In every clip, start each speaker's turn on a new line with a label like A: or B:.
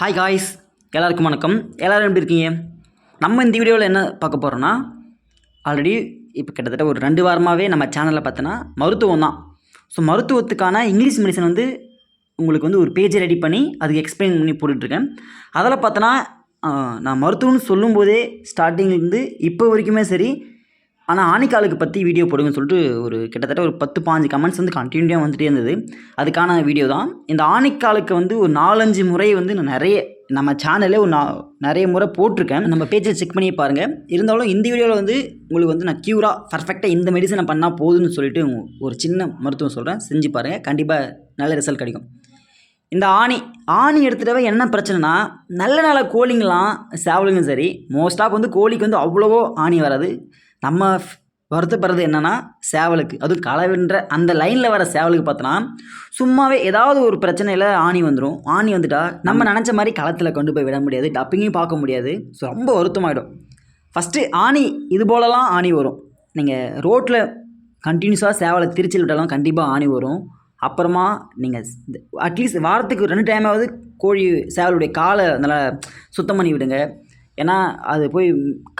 A: Hi guys எல்லாருக்கும் வணக்கம். எல்லோரும் எப்படி இருக்கீங்க? நம்ம இந்த வீடியோவில் என்ன பார்க்க போகிறோன்னா ஆல்ரெடி இப்போ கிட்டத்தட்ட ஒரு ரெண்டு வாரமாகவே நம்ம சேனலில் பார்த்தோன்னா மருத்துவம் தான். ஸோ மருத்துவத்துக்கான இங்கிலீஷ் மெடிசன் வந்து உங்களுக்கு வந்து ஒரு பேஜை ரெடி பண்ணி அதுக்கு எக்ஸ்பிளைன் பண்ணி போட்டுட்ருக்கேன். அதில் பார்த்தோன்னா நான் மருத்துவம்னு சொல்லும்போதே ஸ்டார்டிங்லேருந்து இப்போ வரைக்குமே சரி ஆனால் ஆணிக்காலுக்கு பற்றி வீடியோ போடுங்கன்னு சொல்லிட்டு ஒரு கிட்டத்தட்ட ஒரு பத்து பாஞ்சு கமெண்ட்ஸ் வந்து கண்டினியூவாக வந்துட்டே இருந்தது. அதுக்கான வீடியோ தான். இந்த ஆணிக்காலுக்கு வந்து ஒரு நாலஞ்சு முறை வந்து நான் நிறைய நம்ம சேனலே ஒரு நா நிறைய முறை போட்டிருக்கேன். நம்ம பேஜை செக் பண்ணி பாருங்கள் இருந்தாலும் இந்த வீடியோவில் வந்து உங்களுக்கு வந்து நான் க்யூராக பர்ஃபெக்டாக இந்த மெடிசனை பண்ணால் போதும்னு சொல்லிட்டு ஒரு சின்ன மருத்துவம் சொல்கிறேன் செஞ்சு பாருங்கள் கண்டிப்பாக நல்ல ரிசல்ட் கிடைக்கும். இந்த ஆணி ஆணி எடுத்துட்டவே என்ன பிரச்சனைனா நல்ல நல்ல கோழிங்களாம் சேவலுங்க சரி. மோஸ்ட்டாக வந்து கோழிக்கு வந்து அவ்வளவோ ஆணி வராது. நம்ம வருத்தப்படுறது என்னென்னா சேவலுக்கு. அதுவும் களவென்ற அந்த லைனில் வர சேவலுக்கு பார்த்தோன்னா சும்மாவே ஏதாவது ஒரு பிரச்சனையில் ஆணி வந்துடும் ஆணி வந்துட்டா நம்ம நினச்ச மாதிரி களத்தில் கொண்டு போய் விட முடியாது டப்பிங்கையும் பார்க்க முடியாது. ஸோ ரொம்ப வருத்தமாயிடும். ஃபஸ்ட்டு ஆணி இது போலலாம் ஆணி வரும். நீங்கள் ரோட்டில் கண்டினியூஸாக சேவலை திருச்சி விட்டாலும் கண்டிப்பாக ஆணி வரும். அப்புறமா நீங்கள் அட்லீஸ்ட் வாரத்துக்கு ரெண்டு டைமாவது கோழி சேவலுடைய காலை நல்லா சுத்தம் பண்ணி விடுங்க. ஏன்னா அது போய்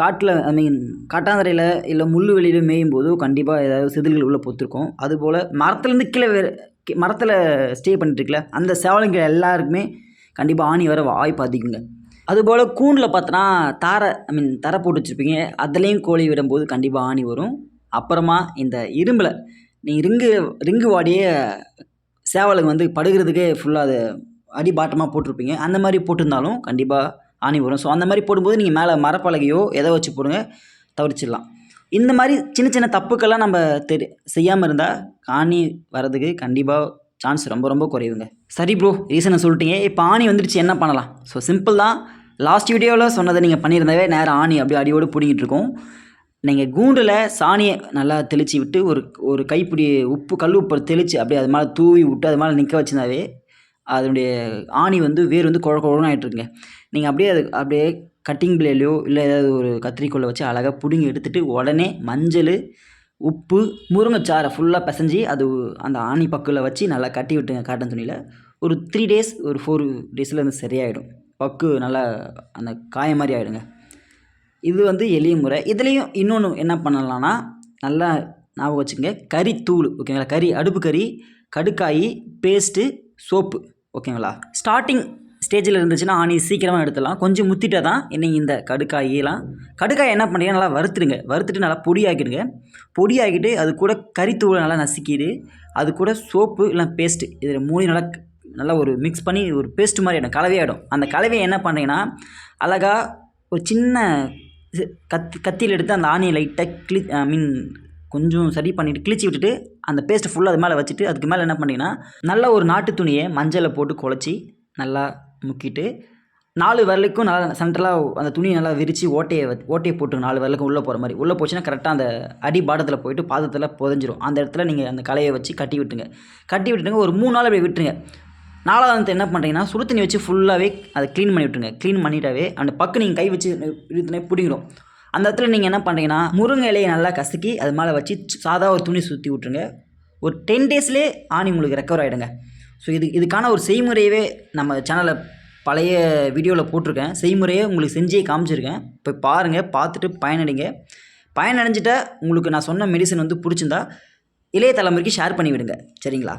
A: காட்டில் ஐ மீன் காட்டாந்தரையில் இல்லை முள் வெளியில் மேயும் போது கண்டிப்பாக ஏதாவது செதில்கள் உள்ளே பொத்துருக்கும். அதுபோல் மரத்துலேருந்து கீழே வேறு மரத்தில் ஸ்டே பண்ணிட்டுருக்கல அந்த சேவலுங்க எல்லாருக்குமே கண்டிப்பாக ஆணி வர வாய்ப்பு அதிகங்க. அதுபோல் கூண்டில் பார்த்தோன்னா தாரை ஐ மீன் தரை போட்டு வச்சுருப்பீங்க அதுலேயும் கோழி விடும்போது கண்டிப்பாக ஆணி வரும். அப்புறமா இந்த இரும்பில் நீ ரிங்கு ரிங்கு வாடியே சேவலுக்கு வந்து படுகிறதுக்கே ஃபுல்லாக அது அடி பாட்டமாக போட்டிருப்பீங்க. அந்த மாதிரி போட்டிருந்தாலும் கண்டிப்பாக ஆணி வரும். ஸோ அந்த மாதிரி போடும்போது நீங்கள் மேலே மரப்பலகையோ எதை வச்சு போடுங்க தவிர்ச்சிடலாம். இந்த மாதிரி சின்ன சின்ன தப்புக்கெல்லாம் நம்ம தெரி செய்யாமல் இருந்தால் ஆணி வர்றதுக்கு கண்டிப்பாக சான்ஸ் ரொம்ப ரொம்ப குறைவுங்க. சரி ப்ரோ ரீசனை சொல்லிட்டீங்க. இப்போ ஆணி வந்துடுச்சு என்ன பண்ணலாம்? ஸோ சிம்பிள் தான். லாஸ்ட் வீடியோவில் சொன்னதை நீங்கள் பண்ணியிருந்தாவே நேரம் ஆணி அப்படியே அடியோடு பிடிங்கிட்டு இருக்கோம். நீங்கள் கூண்டில் சாணியை நல்லா தெளித்து விட்டு ஒரு ஒரு கைப்பிடி உப்பு கல் உப்பு தெளித்து அப்படியே அது மேலே தூவி விட்டு அது மேலே நிற்க வச்சுருந்தாவே அதனுடைய ஆணி வந்து வேர் வந்து குழ குழன்னு ஆகிட்ருக்குங்க நீங்கள் அப்படியே அது அப்படியே கட்டிங் பிளேலையோ இல்லை ஏதாவது ஒரு கத்திரிக்கோலை வச்சு அழகாக பிடுங்கி எடுத்துட்டு உடனே மஞ்சள் உப்பு முருங்கைச்சாறை ஃபுல்லாக பிசைஞ்சி அது அந்த ஆணி பக்கில் வச்சு நல்லா கட்டி விட்டுங்க காட்டன் துணியில். ஒரு த்ரீ டேஸ் ஒரு ஃபோர் டேஸில் வந்து சரியாயிடும். பக்கு நல்லா அந்த காய மாதிரி ஆகிடுங்க இது வந்து எளிய முறை. இதுலேயும் இன்னொன்று என்ன பண்ணலாம்னா நல்லா ஞாபகம் வச்சுக்கோங்க. கறி தூள் ஓகேங்களா? கறி அடுப்பு கறி கடுக்காய் பேஸ்ட்டு சோப்பு ஓகேங்களா? ஸ்டார்டிங் ஸ்டேஜில் இருந்துச்சுன்னா ஆணி சீக்கிரமாக எடுத்துடலாம். கொஞ்சம் முத்திட்டா தான் இன்னைக்கு இந்த கடுக்காயெல்லாம் கடுக்காய் என்ன பண்ணுறீங்க? நல்லா வறுத்துடுங்க. வறுத்துட்டு நல்லா பொடியாக்கிடுங்க. பொடியாக்கிட்டு அது கூட கறித்தூளை நல்லா நசுக்கிடு. அது கூட சோப்பு இல்லை பேஸ்ட்டு இதில் மூணு நல்லா நல்லா ஒரு மிக்ஸ் பண்ணி ஒரு பேஸ்ட் மாதிரி ஆகிடும். கலவையாகிடும் அந்த கலவையை என்ன பண்ணுறீங்கன்னா அழகாக ஒரு சின்ன கத் கத்தி கத்தியில் எடுத்து அந்த ஆணியை லைட்டாக கிளி ஐ மீன் கொஞ்சம் சரி பண்ணிவிட்டு கிழிச்சி விட்டுட்டு அந்த பேஸ்ட்டை ஃபுல்லாக அது மேலே வச்சுட்டு அதுக்கு மேலே என்ன பண்ணிங்கன்னா நல்ல ஒரு நாட்டு துணியை மஞ்சளை போட்டு குழச்சி நல்லா முக்கிட்டு நாலு விரலுக்கும் நல்லா சென்ட்ரலாக அந்த துணியை நல்லா விரித்து ஓட்டையை வ- ஓட்டையை போட்டு நாலு வரலுக்கும் உள்ளே போகிற மாதிரி. உள்ளே போச்சுன்னா கரெக்டாக அந்த அடி பாடத்தில் போயிட்டு பாதத்தில் புதஞ்சிரும். அந்த இடத்துல நீங்கள் அந்த கலையை வச்சு கட்டி விட்டுங்க கட்டி விட்டுங்க ஒரு மூணு நாள் அப்படி விட்டுருங்க. நாலாவது என்ன பண்ணுறீங்கன்னா சுடு தண்ணி வச்சு ஃபுல்லாகவே அதை க்ளீன் பண்ணி விட்டுருங்க. க்ளீன் பண்ணிட்டாவே அந்த பக்கம் நீங்கள் கை வச்சு இழுத்துனே பிடிங்கிடும். அந்த இடத்துல நீங்கள் என்ன பண்ணுறீங்கன்னா முருங்கை இலையை நல்லா கசக்கி அது மேலே வச்சு சாதா ஒரு துணி சுற்றி விட்ருங்க ஒரு டென் டேஸ்லேயே ஆணி உங்களுக்கு ரெக்கவர் ஆகிடுங்க ஸோ இது இதுக்கான ஒரு செய்முறையவே நம்ம சேனலில் பழைய வீடியோவில் போட்டிருக்கேன். செய்முறையை உங்களுக்கு செஞ்சே காமிச்சிருக்கேன். இப்போ பாருங்கள் பார்த்துட்டு பயனடைங்க. பயனடைஞ்சிட்டா உங்களுக்கு நான் சொன்ன மெடிசன் வந்து பிடிச்சிருந்தா இளைய தலைமுறைக்கு ஷேர் பண்ணி விடுங்க சரிங்களா?